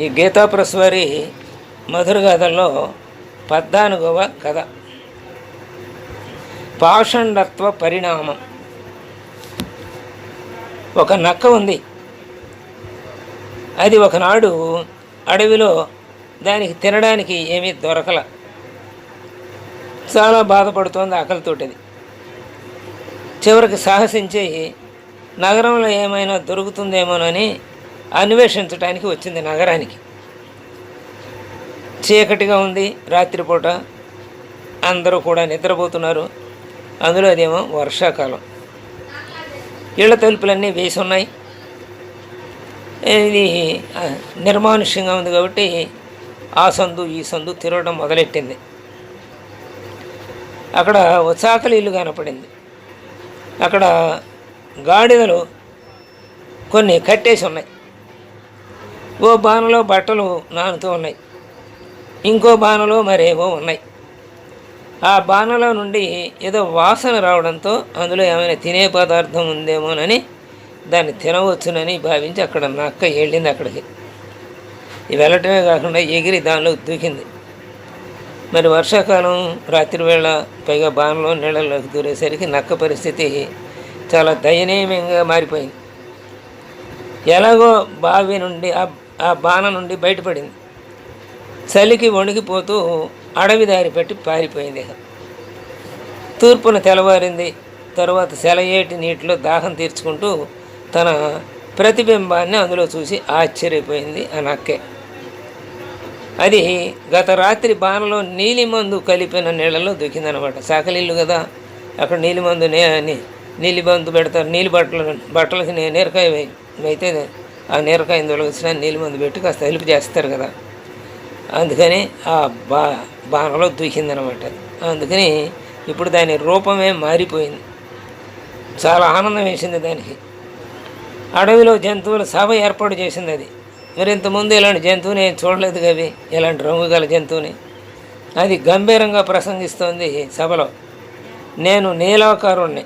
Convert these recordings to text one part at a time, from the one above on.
ఈ గీతాప్రస్ వారి మధుర గాథల్లో పద్నాలుగవ కథ. పాషండత్వ పరిణామం. ఒక నక్క ఉంది. అది ఒకనాడు అడవిలో దానికి తినడానికి ఏమీ దొరకల. చాలా బాధపడుతోంది ఆకలితోటిది. చివరికి సాహసించి నగరంలో ఏమైనా దొరుకుతుందేమోనని అన్వేషించడానికి వచ్చింది నగరానికి. చీకటిగా ఉంది రాత్రిపూట. అందరూ కూడా నిద్రపోతున్నారు. అందులో అదేమో వర్షాకాలం. ఇళ్ళ తలుపులన్నీ వేసి ఉన్నాయి ఇది నిర్మానుష్యంగా ఉంది కాబట్టి ఆ సందు ఈ సందు తిరగడం మొదలెట్టింది. అక్కడ ఉచాకలి ఇల్లు కనపడింది. అక్కడ గాడిదలు కొన్ని కట్టేసి ఉన్నాయి. ఓ బాణలో బట్టలు నానుతూ ఉన్నాయి. ఇంకో బాణలో మరేవో ఉన్నాయి. ఆ బాణలో నుండి ఏదో వాసన రావడంతో అందులో ఏమైనా తినే పదార్థం ఉందేమోనని దాన్ని తినవచ్చునని భావించి అక్కడ నక్క వెళ్ళింది అక్కడికి. ఇవి వెళ్ళటమే కాకుండా ఎగిరి దానిలో దూకింది. మరి వర్షాకాలం రాత్రి వేళ పైగా బాణలో నీళ్ళలోకి దూరేసరికి నక్క పరిస్థితి చాలా దయనీయంగా మారిపోయింది. ఎలాగో బావి నుండి ఆ ఆ బాణ నుండి బయటపడింది. చలికి వణికిపోతూ అడవి దారి పెట్టి పారిపోయింది తూర్పున తెల్లవారింది తరువాత సెలయేటి నీటిలో దాహం తీర్చుకుంటూ తన ప్రతిబింబాన్ని అందులో చూసి ఆశ్చర్యపోయింది ఆ నక్కే అది గత రాత్రి బాణలో నీలిమందు కలిపిన నీళ్ళలో దూకిందనమాట సాకలిల్లు కదా అక్కడ నీలిమందు నే నీలి బంతు పెడతారు నీలి బట్టలు బట్టలకి నేను నీరకాయ అయితే ఆ నీరకాయని తొలగించిన నీళ్ళు మందు పెట్టి కాస్త హెల్ప్ చేస్తారు కదా. అందుకని ఆ బా బాణలో దూకిందనమాట. అందుకని ఇప్పుడు దాని రూపమే మారిపోయింది. చాలా ఆనందం వేసింది దానికి. అడవిలో జంతువుల సభ ఏర్పాటు చేసింది అది. మరి ఇంతకుముందు ఇలాంటి జంతువుని చూడలేదు కవి ఇలాంటి రంగు గల జంతువుని. అది గంభీరంగా ప్రసంగిస్తోంది సభలో. నేను నీలాకారుణ్ణి.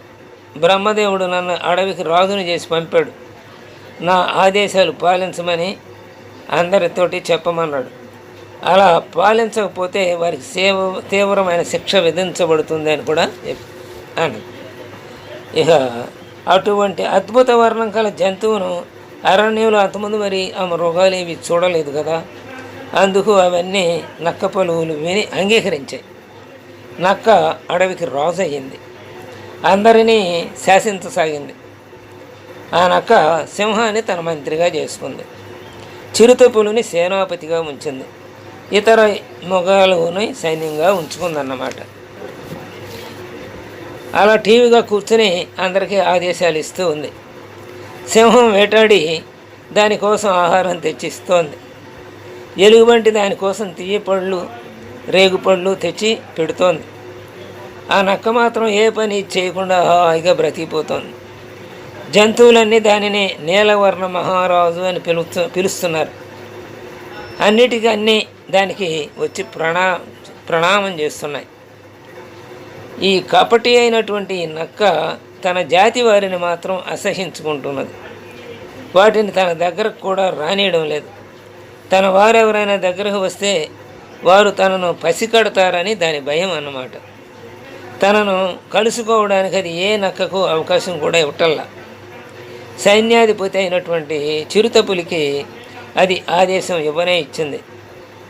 బ్రహ్మదేవుడు నన్ను అడవికి రాజుని చేసి పంపాడు. నా ఆదేశాలు పాలించమని అందరితోటి చెప్పమన్నాడు. అలా పాలించకపోతే వారికి సేవ తీవ్రమైన శిక్ష విధించబడుతుంది అని కూడా చెప్పి అని ఇక అటువంటి అద్భుత వర్ణం కల జంతువును అరణ్యంలో అంతమంది మరి ఆ మృగాలు ఇవి చూడలేదు కదా? అందుకు అవన్నీ నక్క పలువులు విని అంగీకరించాయి. నక్క అడవికి రాజు అయ్యింది. అందరినీ శాసించసాగింది. ఆ నక్క సింహాన్ని తన మంత్రిగా చేసుకుంది. చిరుతపులుని సేనాపతిగా ఉంచింది. ఇతర మొగాలుని సైన్యంగా ఉంచుకుందన్నమాట. అలా టీవీగా కూర్చుని అందరికీ ఆదేశాలు ఇస్తూ ఉంది. సింహం వేటాడి దానికోసం ఆహారం తెచ్చిస్తోంది. ఎలుగుబంటి దానికోసం తీయ పళ్ళు రేగుపళ్ళు తెచ్చి పెడుతోంది. ఆ నక్క మాత్రం ఏ పని చేయకుండా హాయిగా బ్రతికిపోతోంది. జంతువులన్నీ దానిని నీలవర్ణ మహారాజు అని పిలుస్తు పిలుస్తున్నారు. అన్నిటికీ అన్నీ దానికి వచ్చి ప్రణా ప్రణామం చేస్తున్నాయి. ఈ కపటి అయినటువంటి నక్క తన జాతి వారిని మాత్రం అసహించుకుంటున్నది. వాటిని తన దగ్గరకు కూడా రానియడం లేదు. తన వారెవరైనా దగ్గరకు వస్తే వారు తనను పసికడతారని దాని భయం అన్నమాట. తనను కలుసుకోవడానికి అది ఏ నక్కకు అవకాశం కూడా ఇవ్వటల్లా. సైన్యాధిపతి అయినటువంటి చిరుతపులికి అది ఆదేశం ఇవ్వనే ఇచ్చింది.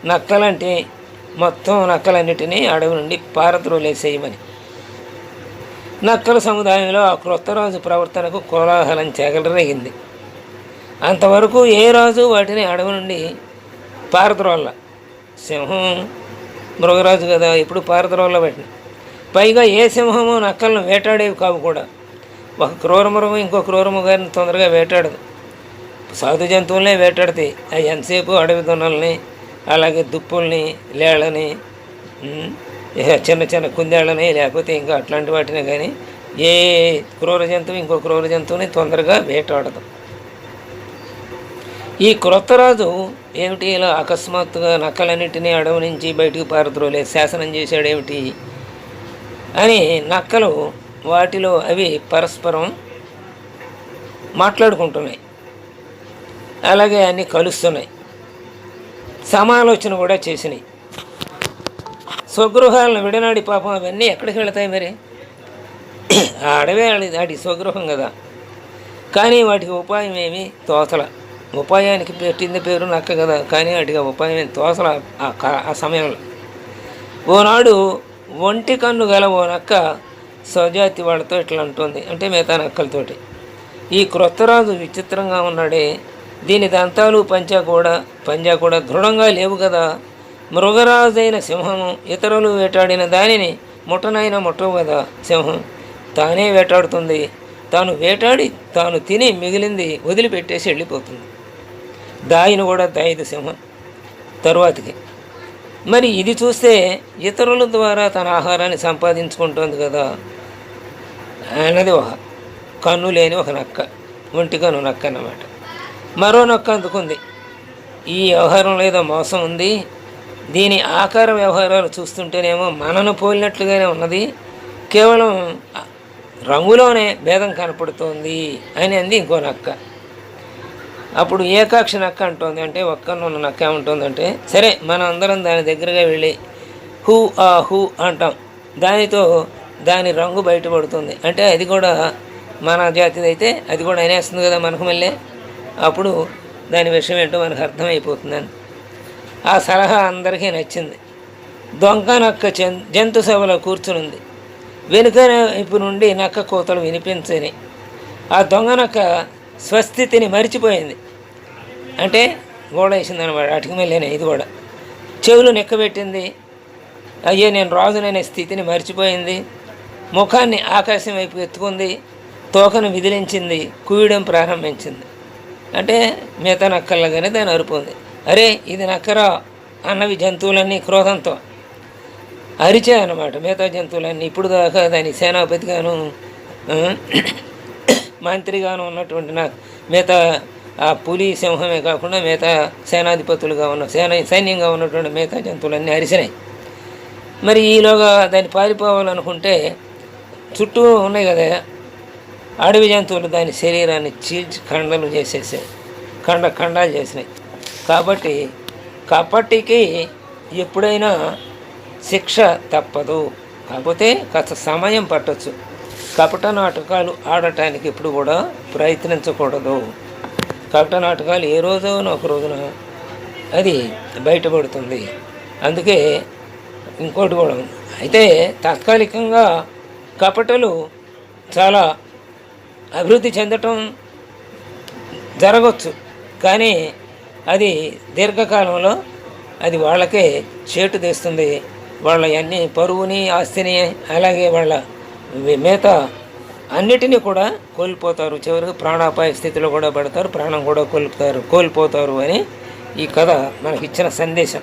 నక్కలంటే మొత్తం నక్కలన్నిటినీ అడవి నుండి పారద్రోలేసేయమని నక్కల సముదాయంలో ఆ క్రొత్త రాజు ప్రవర్తనకు కోలాహలం చేగలరేగింది అంతవరకు ఏ రాజు వాటిని అడవి నుండి పారద్రోళ్ళ సింహం మృగరాజు కదా ఇప్పుడు పారద్రోళ్ళ వాటిని? పైగా ఏ సింహము నక్కలను వేటాడేవి కావు కూడా. ఒక క్రూర ఇంకో క్రూర మృగాన్ని తొందరగా వేటాడదు. సాధు జంతువులనే వేటాడతాయి అవి ఎంతసేపు అడవి దొన్నల్ని అలాగే దుప్పుల్ని లేళ్ళని చిన్న చిన్న కుందేళ్ళని లేకపోతే ఇంకా అట్లాంటి వాటిని కానీ ఏ క్రూర జంతువు ఇంకో క్రూర జంతువుని తొందరగా వేటాడదు. ఈ క్రొత్త రాజు ఏమిటి? ఇలా అకస్మాత్తుగా నక్కలన్నింటినీ అడవి నుంచి బయటికి పారద్రోలే శాసనం చేశాడు ఏమిటి అని నక్కలు వాటిలో అవి పరస్పరం మాట్లాడుకుంటున్నాయి. అలాగే అన్నీ కలుస్తున్నాయి. సమాలోచన కూడా చేసినాయి. స్వగృహాలను విడనాడి పాపం అవన్నీ ఎక్కడికి వెళతాయి మరి? ఆ అడవే ఆడి- వాటి స్వగృహం కదా. కానీ వాటికి ఉపాయం ఏమి తోసల. ఉపాయానికి పెట్టింది పేరు నక్క కదా. కానీ వాటికి ఆ ఉపాయం ఏమి తోసల ఆ సమయంలో. ఓనాడు ఒంటి కన్ను గల ఓ నక్క స్వజాతి వాళ్ళతో ఇట్లా అంటుంది. అంటే మిగతా నక్కలతోటి. ఈ క్రొత్తరాజు విచిత్రంగా ఉన్నాడే. దీని దంతాలు పంచా కూడా పంజా కూడా దృఢంగా లేవు కదా. మృగరాజైన సింహము ఇతరులు వేటాడిన దానిని ముట్టనైన ముట్టవు కదా సింహం. తానే వేటాడుతుంది. తాను వేటాడి తాను తిని మిగిలింది వదిలిపెట్టేసి వెళ్ళిపోతుంది. దాయిని కూడా దాయిదు సింహం. తరువాతికి మరి ఇది చూస్తే ఇతరుల ద్వారా తన ఆహారాన్ని సంపాదించుకుంటుంది కదా. అన్నది ఒక కన్ను లేని ఒక నక్క ఒంటి కన్ను నక్క అన్నమాట. మరో నక్క అందుకుంది. ఈ వ్యవహారంలో ఏదో మోసం ఉంది. దీని ఆకార వ్యవహారాలు చూస్తుంటేనేమో మనను పోలినట్లుగానే ఉన్నది. కేవలం రంగులోనే భేదం కనపడుతోంది అని అంది ఇంకో నక్క. అప్పుడు ఏకాక్ష నక్క అంటోంది. అంటే ఒక్కను ఉన్న నక్క ఏముంటుందంటే సరే మనం అందరం దాని దగ్గరగా వెళ్ళి హూ ఆ హూ అంటాం. దానితో దాని రంగు బయటపడుతుంది. అంటే అది కూడా మన జాతిది అయితే అది కూడా అనేస్తుంది కదా మనకు మళ్ళీ. అప్పుడు దాని విషయం ఏంటో మనకు అర్థమైపోతుందని. ఆ సలహా అందరికీ నచ్చింది. దొంగ నక్క జన్- జంతు సభలో కూర్చునుంది. వెనుక వైపు నుండి నక్క కోతలు వినిపించని. ఆ దొంగ నక్క స్వస్థితిని మరిచిపోయింది. అంటే గోడ వేసింది అనమాట అటుకు వెళ్ళాను ఇది కూడా. చెవులు నెక్కబెట్టింది. అయ్యే నేను రాజుననే స్థితిని మర్చిపోయింది. ముఖాన్ని ఆకాశం వైపు ఎత్తుకుంది తోకను విదిలించింది కూయడం ప్రారంభించింది. అంటే మిగతా నక్కల్లాగానే దాని అరుపుంది అరే ఇది నక్కరా అన్నవి జంతువులన్నీ క్రోధంతో అరిచాయి మిగతా జంతువులన్నీ ఇప్పుడు దాకా దాని సేనాపతిగాను మంత్రిగాను ఉన్నటువంటి నా మిగతా ఆ పులి సింహమే కాకుండా మిగతా సేనాధిపతులుగా ఉన్న సేన సైన్యంగా ఉన్నటువంటి మిగతా జంతువులన్నీ అరిసినాయి. మరి ఈలోగా దాన్ని పారిపోవాలనుకుంటే చుట్టూ ఉన్నాయి కదా. అడవి జంతువులు దాని శరీరాన్ని చీల్చి ఖండలు చేసేసాయి. ఖండ ఖండాలు చేసినాయి. కాబట్టి కపటికి ఎప్పుడైనా శిక్ష తప్పదు. కాకపోతే కాస్త సమయం పట్టచ్చు. కపట నాటకాలు ఆడటానికి ఎప్పుడు కూడా ప్రయత్నించకూడదు. కపట నాటకాలు ఏ రోజున ఒక రోజున అది బయటపడుతుంది. అందుకే ఇంకోటి కూడా ఉంది. అయితే తాత్కాలికంగా కపటలు చాలా అభివృద్ధి చెందటం జరగవచ్చు కానీ అది దీర్ఘకాలంలో అది వాళ్ళకే చేటు తెస్తుంది. వాళ్ళ అన్ని పరువుని ఆస్తిని అలాగే వాళ్ళ మిగతా అన్నిటినీ కూడా కోల్పోతారు. చివరికి ప్రాణాపాయ స్థితిలో కూడా పడతారు ప్రాణం కూడా కోల్పోతారు కోల్పోతారు అని ఈ కథ మనకిచ్చిన సందేశం.